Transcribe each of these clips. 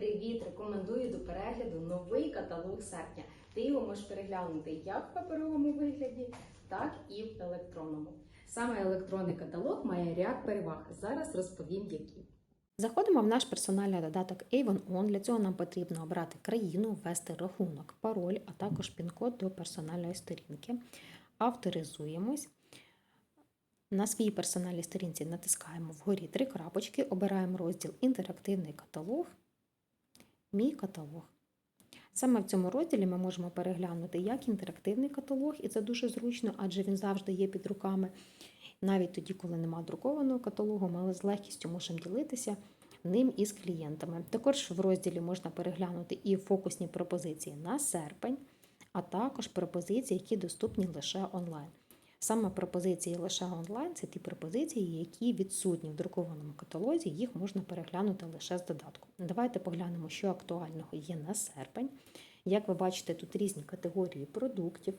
Привіт! Рекомендую до перегляду новий каталог серпня. Ти його можеш переглянути як в паперовому вигляді, так і в електронному. Саме електронний каталог має ряд переваг. Зараз розповім які. Заходимо в наш персональний додаток Avon On. Для цього нам потрібно обрати країну, ввести рахунок, пароль, а також пін-код до персональної сторінки. Авторизуємось. На своїй персональній сторінці натискаємо вгорі три крапочки, обираємо розділ Інтерактивний каталог, Мій каталог. Саме в цьому розділі ми можемо переглянути як інтерактивний каталог, і це дуже зручно, адже він завжди є під руками. Навіть тоді, коли немає друкованого каталогу, ми з легкістю можемо ділитися ним із клієнтами. Також в розділі можна переглянути і фокусні пропозиції на серпень, а також пропозиції, які доступні лише онлайн. Саме пропозиції лише онлайн це ті пропозиції, які відсутні в друкованому каталозі, їх можна переглянути лише з додатку. Давайте поглянемо, що актуального є на серпень. Як ви бачите, тут різні категорії продуктів.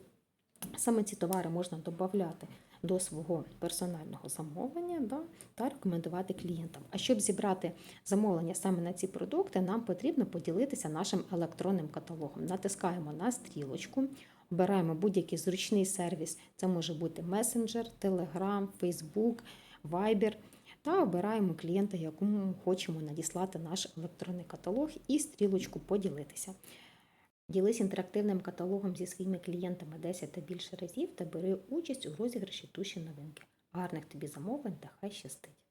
Саме ці товари можна додати до свого персонального замовлення да, та рекомендувати клієнтам. А щоб зібрати замовлення саме на ці продукти, нам потрібно поділитися нашим електронним каталогом. Натискаємо на стрілочку, обираємо будь-який зручний сервіс. Це може бути Messenger, Telegram, Facebook, Viber. Та обираємо клієнта, якому хочемо надіслати наш електронний каталог і стрілочку поділитися. Ділись інтерактивним каталогом зі своїми клієнтами 10 та більше разів та бери участь у розіграші туші новинки. Гарних тобі замовлень та хай щастить!